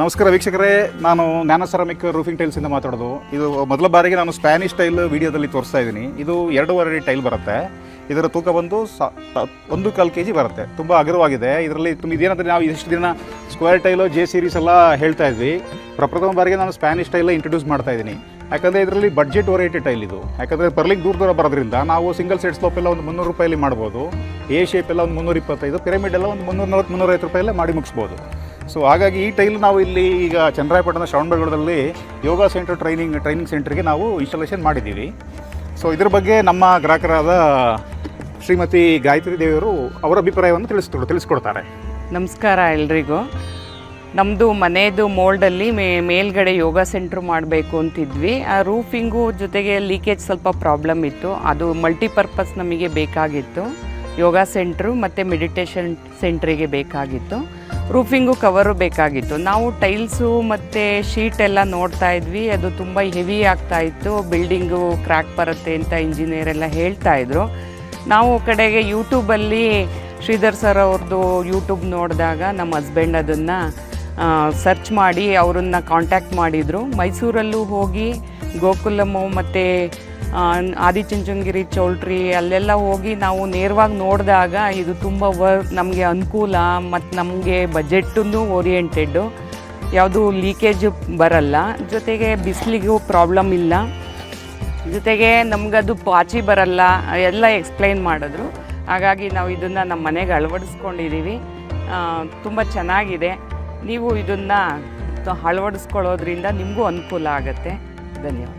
ನಮಸ್ಕಾರ ವೀಕ್ಷಕರೇ. ನಾನು ಜ್ಞಾನ ಸೆರಾಮಿಕ್ ರೂಫಿಂಗ್ ಟೈಲ್ಸಿಂದ ಮಾತಾಡೋದು. ಇದು ಮೊದಲ ಬಾರಿಗೆ ನಾನು ಸ್ಪ್ಯಾನಿಷ್ ಟೈಲ್ ವಿಡಿಯೋದಲ್ಲಿ ತೋರಿಸ್ತಾ ಇದ್ದೀನಿ. ಇದು ಎರಡೂವರೆ ಟೈಲ್ ಬರುತ್ತೆ. ಇದರ ತೂಕ ಬಂದು ಸ ಒಂದು ಕಾಲು ಕೆ ಜಿ ಬರುತ್ತೆ. ತುಂಬ ಅಗರವಾಗಿದೆ. ಇದರಲ್ಲಿ ತುಂಬ ಇದೇನಂದರೆ ನಾವು ಇಷ್ಟು ದಿನ ಸ್ಕ್ವೇರ್ ಟೈಲು ಜೆ ಸೀರೀಸ್ ಎಲ್ಲ ಹೇಳ್ತಾ ಇದ್ವಿ. ಪ್ರಪ್ರಥಮ ಬಾರಿಗೆ ನಾನು ಸ್ಪ್ಯಾನಿಷ್ ಟೈಲ್ ಇಂಟ್ರೊಡ್ಯೂಸ್ ಮಾಡ್ತಾ ಇದ್ದೀನಿ. ಯಾಕಂದರೆ ಇದರಲ್ಲಿ ಬಡ್ಜೆಟ್ ಓರಿಯೆಂಟೆಡ್ ಟೈಲ್ ಇದು. ಯಾಕಂದರೆ ಪರ್ಲಿಂಗ್ ದೂರ ದೂರ ಬರೋದ್ರಿಂದ ನಾವು ಸಿಂಗಲ್ ಸೈಡ್ ಸ್ಲೋಪ್ ಎಲ್ಲ ಒಂದು ಮುನ್ನೂರು ರೂಪಾಯಲ್ಲಿ ಮಾಡ್ಬೋದು. ಎ ಶೇಪ್ ಎಲ್ಲ ಒಂದು ಮುನ್ನೂರ ಇಪ್ಪತ್ತೈದು ಪಿರಮಿಡ್ ಎಲ್ಲ ಒಂದು ಮುನ್ನೂರ ನಲ್ವತ್ತು ಮುನ್ನೂರೈವತ್ತು ರೂಪಾಯಲ್ಲೇ ಮಾಡಿ ಮುಗಿಸ್ಬೋದು. ಸೊ ಹಾಗಾಗಿ ಈ ಟೈಲ್ ನಾವು ಇಲ್ಲಿ ಈಗ ಚಂದ್ರಾಯಪಟ್ಟಣ ಶ್ರವಣಬೆಳಗೊಳದಲ್ಲಿ ಯೋಗ ಸೆಂಟರ್ ಟ್ರೈನಿಂಗ್ ಟ್ರೈನಿಂಗ್ ಸೆಂಟರ್ಗೆ ನಾವು ಇನ್ಸ್ಟಾಲೇಷನ್ ಮಾಡಿದ್ದೀವಿ. ಸೊ ಇದ್ರ ಬಗ್ಗೆ ನಮ್ಮ ಗ್ರಾಹಕರಾದ ಶ್ರೀಮತಿ ಗಾಯತ್ರಿ ದೇವಿಯವರು ಅವರ ಅಭಿಪ್ರಾಯವನ್ನು ತಿಳಿಸ್ಕೊಡ್, ತಿಳಿಸ್ಕೊಡ್ತಾರೆ. ನಮಸ್ಕಾರ ಎಲ್ರಿಗೂ. ನಮ್ಮದು ಮನೆಯದು ಮೋಲ್ಡಲ್ಲಿ ಮೇ, ಮೇಲ್ಗಡೆ ಯೋಗ ಸೆಂಟ್ರ್ ಮಾಡಬೇಕು ಅಂತಿದ್ವಿ. ಆ ರೂಫಿಂಗು ಜೊತೆಗೆ ಲೀಕೇಜ್ ಸ್ವಲ್ಪ ಪ್ರಾಬ್ಲಮ್ ಇತ್ತು. ಅದು ಮಲ್ಟಿಪರ್ಪಸ್ ನಮಗೆ ಬೇಕಾಗಿತ್ತು. ಯೋಗ ಸೆಂಟ್ರು ಮತ್ತು ಮೆಡಿಟೇಷನ್ ಸೆಂಟ್ರಿಗೆ ಬೇಕಾಗಿತ್ತು. ರೂಫಿಂಗು ಕವರು ಬೇಕಾಗಿತ್ತು. ನಾವು ಟೈಲ್ಸು ಮತ್ತು ಶೀಟ್ ಎಲ್ಲ ನೋಡ್ತಾ ಇದ್ವಿ. ಅದು ತುಂಬ ಹೆವಿ ಆಗ್ತಾ ಇತ್ತು. ಬಿಲ್ಡಿಂಗು ಕ್ರ್ಯಾಕ್ ಬರುತ್ತೆ ಅಂತ ಇಂಜಿನಿಯರ್ ಎಲ್ಲ ಹೇಳ್ತಾ ಇದ್ರು. ನಾವು ಕಡೆಗೆ ಯೂಟ್ಯೂಬಲ್ಲಿ ಶ್ರೀಧರ್ ಸರ್ ಅವ್ರದ್ದು ಯೂಟ್ಯೂಬ್ ನೋಡಿದಾಗ ನಮ್ಮ ಹಸ್ಬೆಂಡ್ ಅದನ್ನು ಸರ್ಚ್ ಮಾಡಿ ಅವರನ್ನು ಕಾಂಟ್ಯಾಕ್ಟ್ ಮಾಡಿದರು. ಮೈಸೂರಲ್ಲೂ ಹೋಗಿ ಗೋಕುಲಮು ಮತ್ತು ಆದಿಚುಂಚನಗಿರಿ ಚೌಲ್ಟ್ರಿ ಅಲ್ಲೆಲ್ಲ ಹೋಗಿ ನಾವು ನೇರವಾಗಿ ನೋಡಿದಾಗ ಇದು ತುಂಬ ವರ್ಕ್ ನಮಗೆ ಅನುಕೂಲ ಮತ್ತು ನಮಗೆ ಬಜೆಟ್ಟನ್ನು ಓರಿಯೆಂಟೆಡ್ಡು ಯಾವುದು ಲೀಕೇಜ್ ಬರಲ್ಲ. ಜೊತೆಗೆ ಬಿಸಿಲಿಗೂ ಪ್ರಾಬ್ಲಮ್ ಇಲ್ಲ. ಜೊತೆಗೆ ನಮಗದು ಪಾಚಿ ಬರಲ್ಲ. ಎಲ್ಲ ಎಕ್ಸ್ಪ್ಲೈನ್ ಮಾಡಿದ್ರು. ಹಾಗಾಗಿ ನಾವು ಇದನ್ನು ನಮ್ಮ ಮನೆಗೆ ಅಳವಡಿಸ್ಕೊಂಡಿದ್ದೀವಿ ತುಂಬ ಚೆನ್ನಾಗಿದೆ. ನೀವು ಇದನ್ನು ಅಳವಡಿಸ್ಕೊಳ್ಳೋದ್ರಿಂದ ನಿಮಗೂ ಅನುಕೂಲ ಆಗುತ್ತೆ. ಧನ್ಯವಾದ.